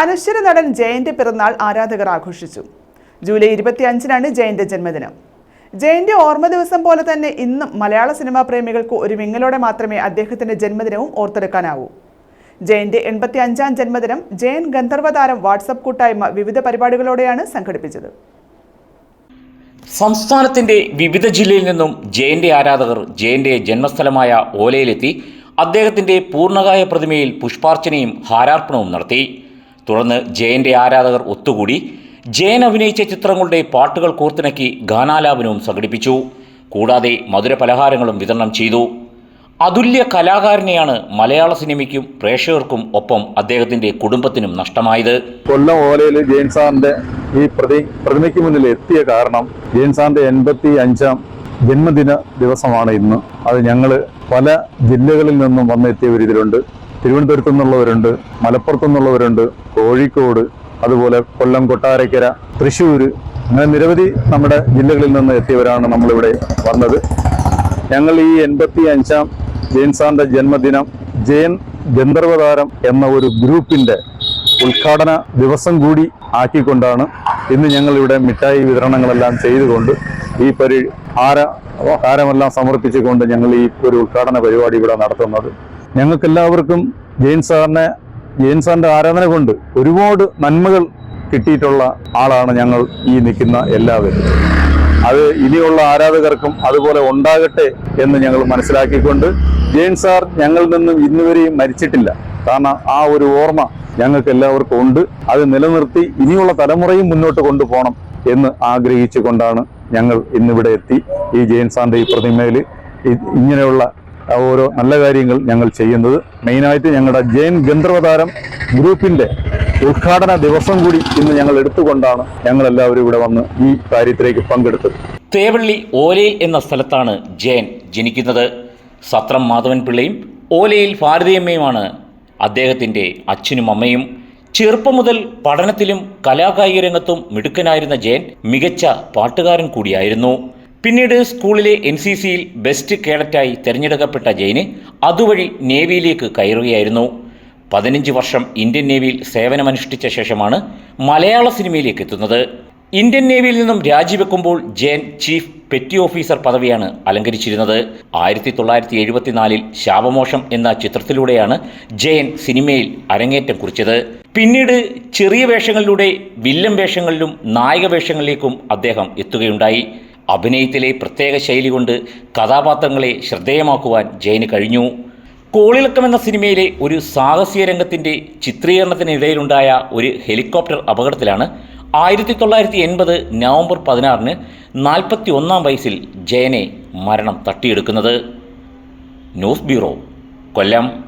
അനശ്വര നടൻ ജയന്റെ പിറന്നാൾ ആരാധകർ ആഘോഷിച്ചു. ജൂലൈ ഇരുപത്തിയഞ്ചിനാണ് ജയന്റെ ജന്മദിനം. ജയന്റെ ഓർമ്മ ദിവസം പോലെ തന്നെ ഇന്നും മലയാള സിനിമാ പ്രേമികൾക്ക് ഒരു വിങ്ങലോടെ മാത്രമേ അദ്ദേഹത്തിന്റെ ജന്മദിനവും ഓർത്തെടുക്കാനാവൂ. ജയന്റെ എൺപത്തി അഞ്ചാം ജന്മദിനം ജയൻ ഗന്ധർവതാരം വാട്സപ്പ് കൂട്ടായ്മ വിവിധ പരിപാടികളോടെയാണ് സംഘടിപ്പിച്ചത്. സംസ്ഥാനത്തിന്റെ വിവിധ ജില്ലയിൽ നിന്നും ജയന്റെ ആരാധകർ ജയന്റെ ജന്മസ്ഥലമായ ഓലയിലെത്തി അദ്ദേഹത്തിന്റെ പൂർണകായ പ്രതിമയിൽ പുഷ്പാർച്ചനയും ഹാരാർപ്പണവും നടത്തി. തുടർന്ന് ജയന്റെ ആരാധകർ ഒത്തുകൂടി. ജയൻ അഭിനയിച്ച ചിത്രങ്ങളുടെ പാട്ടുകൾ കോർത്തിണക്കി ഗാനാലാപനവും സംഘടിപ്പിച്ചു. കൂടാതെ മധുര പലഹാരങ്ങളും വിതരണം ചെയ്തു. അതുല്യ കലാകാരനെയാണ് മലയാള സിനിമയ്ക്കും പ്രേക്ഷകർക്കും ഒപ്പം അദ്ദേഹത്തിന്റെ കുടുംബത്തിനും നഷ്ടമായത്. കൊല്ലം ഓലയിൽ ജെയിൻ സാറിന്റെ ഈ പ്രതി പ്രതിമയ്ക്ക് മുന്നിൽ എത്തിയ കാരണം ജെയിൻ സാറിന്റെ എൺപത്തി അഞ്ചാം ജന്മദിന ദിവസമാണ് ഇന്ന്. അത് ഞങ്ങൾ പല ജില്ലകളിൽ നിന്നും വന്നെത്തിയവർ ഇതിലുണ്ട്. തിരുവനന്തപുരത്തു നിന്നുള്ളവരുണ്ട് മലപ്പുറത്തു നിന്നുള്ളവരുണ്ട് കോഴിക്കോട് അതുപോലെ കൊല്ലം കൊട്ടാരക്കര തൃശ്ശൂർ അങ്ങനെ നിരവധി നമ്മുടെ ജില്ലകളിൽ നിന്ന് എത്തിയവരാണ് നമ്മളിവിടെ വന്നത്. ഞങ്ങൾ ഈ എൺപത്തി അഞ്ചാം ജയൻ ജന്മദിനം ജയൻ ഗന്ധർവതാരം എന്ന ഒരു ഗ്രൂപ്പിന്റെ ഉദ്ഘാടന ദിവസം കൂടി ആക്കിക്കൊണ്ടാണ് ഇന്ന് ഞങ്ങൾ ഇവിടെ മിഠായി വിതരണങ്ങളെല്ലാം ചെയ്തുകൊണ്ട് ഈ പരി ആര ആരമെല്ലാം സമർപ്പിച്ചുകൊണ്ട് ഞങ്ങൾ ഈ ഒരു ഉദ്ഘാടന പരിപാടി ഇവിടെ നടത്തുന്നത്. ഞങ്ങൾക്കെല്ലാവർക്കും ജയൻ സാറിനെ ജയൻ സാറിന്റെ ആരാധന കൊണ്ട് ഒരുപാട് നന്മകൾ കിട്ടിയിട്ടുള്ള ആളാണ് ഞങ്ങൾ ഈ നിൽക്കുന്ന എല്ലാവരും. അത് ഇനിയുള്ള ആരാധകർക്കും അതുപോലെ ഉണ്ടാകട്ടെ എന്ന് ഞങ്ങൾ മനസ്സിലാക്കിക്കൊണ്ട് ജയൻ സാർ ഞങ്ങളിൽ നിന്നും ഇന്നുവരെയും മരിച്ചിട്ടില്ല. കാരണം ആ ഒരു ഓർമ്മ ഞങ്ങൾക്ക് എല്ലാവർക്കും ഉണ്ട്. അത് നിലനിർത്തി ഇനിയുള്ള തലമുറയും മുന്നോട്ട് കൊണ്ടുപോകണം എന്ന് ആഗ്രഹിച്ചുകൊണ്ടാണ് ഞങ്ങൾ ഇന്നിവിടെ എത്തി. ഈ ജയൻ സാറിന്റെ ഈ പ്രതിമയിൽ ഇങ്ങനെയുള്ള ഓരോ നല്ല കാര്യങ്ങൾ ഞങ്ങൾ ചെയ്യുന്നത്. മെയിനായിട്ട് ഞങ്ങളുടെ ജയൻ ഗന്ധർവതാരം ഗ്രൂപ്പിന്റെ ഉദ്ഘാടന ദിവസം കൂടി ഇന്ന് ഞങ്ങൾ എടുത്തുകൊണ്ടാണ് ഞങ്ങൾ എല്ലാവരും ഇവിടെ വന്ന് ഈ കാര്യത്തിലേക്ക് പങ്കെടുത്തത്. തേവള്ളി ഓലയിൽ എന്ന സ്ഥലത്താണ് ജയൻ ജനിക്കുന്നത്. സത്രം മാധവൻ പിള്ളയും ഓലയിൽ ഭാരതിയമ്മയുമാണ് അദ്ദേഹത്തിന്റെ അച്ഛനും അമ്മയും. ചെറുപ്പം മുതൽ പഠനത്തിലും കലാകായിക രംഗത്തും മിടുക്കനായിരുന്ന ജയൻ മികച്ച പാട്ടുകാരൻ കൂടിയായിരുന്നു. പിന്നീട് സ്കൂളിലെ എൻ സി സിയിൽ ബെസ്റ്റ് കേഡറ്റായി തിരഞ്ഞെടുക്കപ്പെട്ട ജെയിന് അതുവഴി നേവിയിലേക്ക് കയറുകയായിരുന്നു. പതിനഞ്ച് വർഷം ഇന്ത്യൻ നേവിയിൽ സേവനമനുഷ്ഠിച്ച ശേഷമാണ് മലയാള സിനിമയിലേക്ക് എത്തുന്നത്. ഇന്ത്യൻ നേവിയിൽ നിന്നും രാജിവെക്കുമ്പോൾ ജെയിൻ ചീഫ് പെറ്റി ഓഫീസർ പദവിയാണ് അലങ്കരിച്ചിരുന്നത്. ആയിരത്തി തൊള്ളായിരത്തി എഴുപത്തിനാലിൽ ശാപമോഷം എന്ന ചിത്രത്തിലൂടെയാണ് ജയൻ സിനിമയിൽ അരങ്ങേറ്റം കുറിച്ചത്. പിന്നീട് ചെറിയ വേഷങ്ങളിലൂടെ വില്ലൻ വേഷങ്ങളിലും നായക വേഷങ്ങളിലേക്കും അദ്ദേഹം എത്തുകയുണ്ടായി. അഭിനയത്തിലെ പ്രത്യേക ശൈലി കൊണ്ട് കഥാപാത്രങ്ങളെ ശ്രദ്ധേയമാക്കുവാൻ ജയന് കഴിഞ്ഞു. കോളിളക്കം എന്ന സിനിമയിലെ ഒരു സാഹസിക രംഗത്തിന്റെ ചിത്രീകരണത്തിനിടയിലുണ്ടായ ഒരു ഹെലികോപ്റ്റർ അപകടത്തിലാണ് ആയിരത്തി തൊള്ളായിരത്തി എൺപത് നവംബർ പതിനാറിന് നാൽപ്പത്തി ഒന്നാം വയസ്സിൽ ജയനെ മരണം തട്ടിയെടുക്കുന്നത്. ന്യൂസ് ബ്യൂറോ കൊല്ലം.